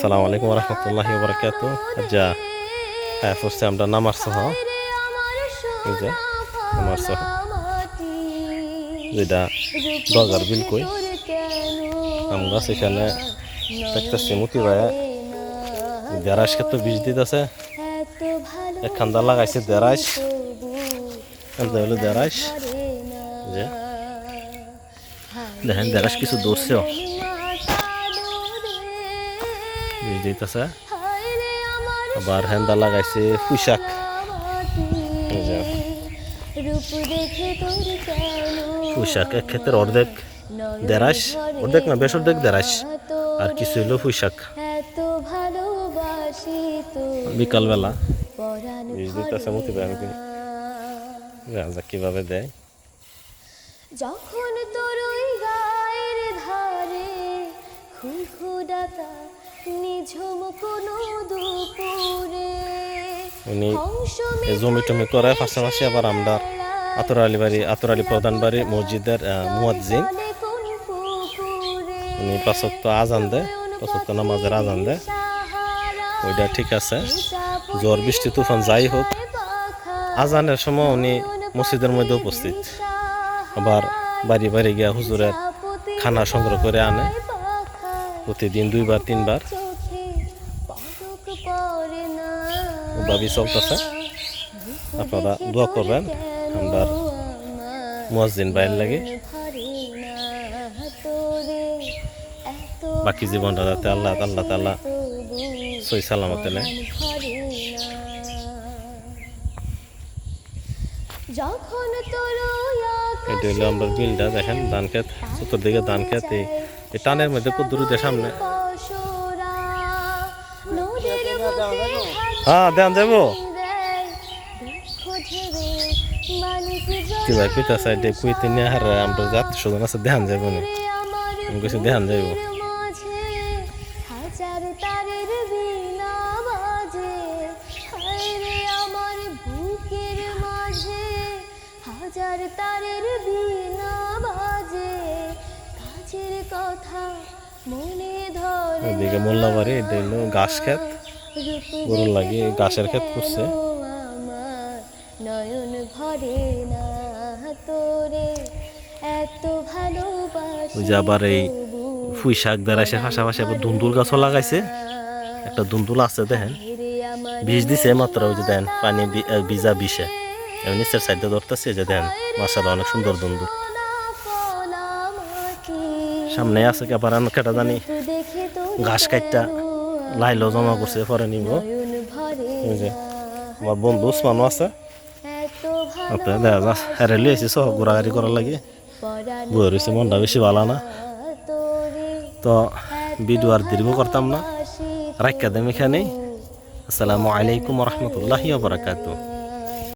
সালাম আলাইকুম রহমতুল্লাহি বরকাত যা হ্যাঁ ফুসছে আমরা নামার সহ নামার সহ, যেটা দরজার বিল কই? আমরা সেখানে দেখতেছি মুতি ভাই দেড়াইশ ক্ষেত্রে বীজ দিতেছে, এক লাগাইছে দেড়াইশ খান্দা হলো দেড়াইশ যে, দেখেন দেড়াইশ কিছু দৌড়ছেও আবার হ্যান্দা লাগাইছে পুঁশাক পুঁশাক এক ক্ষেত্রে অর্ধেক দেড়াইশ। অর্ধেক না, বেশ অর্ধেক দেড়াইশ। আর কিছু হইল পুঁশাক বিকালবেলা। বীজ আমি কীভাবে দেয়। যখন উনি জমি টমি করে পাশাপাশি আবার আমরা আতর আলী বাড়ি, আতর আলী প্রধান বাড়ি, মসজিদের মুয়াজ্জিন। উনি পাঁচক্ত আজান দেয়, পাঁচক্ত নামাজের আজান দেয়। ওইটা ঠিক আছে। জ্বর, বৃষ্টি, তুফান, যাই হোক, আজানের সময় উনি মসজিদের মধ্যে উপস্থিত। আবার বাড়ি বাড়ি গিয়া হুজুরের খানা সংগ্রহ করে আনে। প্রতিদিন দুইবার, তিনবার। ওভাবেই চলতেছে। আপনারা দোয়া করবেন আমরা মুয়াজ্জিন বাইর লাগে। বাকি জীবনটা যাতে আল্লাহ আল্লাহ তাল্লাহ সই সালামতে নেয় এটা হলো আমরা বিলটা দেখেন ধান খেত চতুর্দিকে ধান খেত এই টানের মধ্যে কুদ্দুরুতে সামনে। হ্যাঁ দেন যাব কি ভাই পিতা সাইডে কুইতে নিয়ে হার আমরা যাত সুজন আছে ধ্যান যাব না। আমি কিছু ধ্যান যাইবো। হাজার তারের বিনা বাজে রে আমার বুকের মাঝে হাজার তারের বিনা বাজে কাজের কথা মনে ধরে ওইদিকে মোল্লাবাড়ি এটা হলো ঘাস খেত গরু লাগিয়ে গাছের ক্ষেত করছে। নয়ন ভরে না তোরে এত ভালোবাসি ওই যে আবার এই ফুই শাক দাঁড়াইছে পাশাপাশি আবার দুন্দুল গাছও লাগাইছে। একটা দুন্দুল আছে দেখেন। বিষ দিছে মাত্র ওই যে দেন পানি বি- আহ, ভিজা বিষে। এমনি নিচের সাইডে ধরতেছে যে দেন মাসালা অনেক সুন্দর দুন্দুল। সামনে আছে কি আবার আমি কেটা জানি। ঘাস কাটটা লাইলো জমা করছে পরে নিব। যে, আমার বন্ধু উসমানও আছে। দেখা যা হেরে লিয়েছি সহ ঘোরাঘুরি করার লাগে। বয়ে রয়েছে, মনটা বেশি ভালো না। তো ভিডিও আর দীর্ঘ করতাম না। রাখা দেম এখানেই। আসসালামু আলাইকুম রহমতুল্লাহ বারাকাতুহ।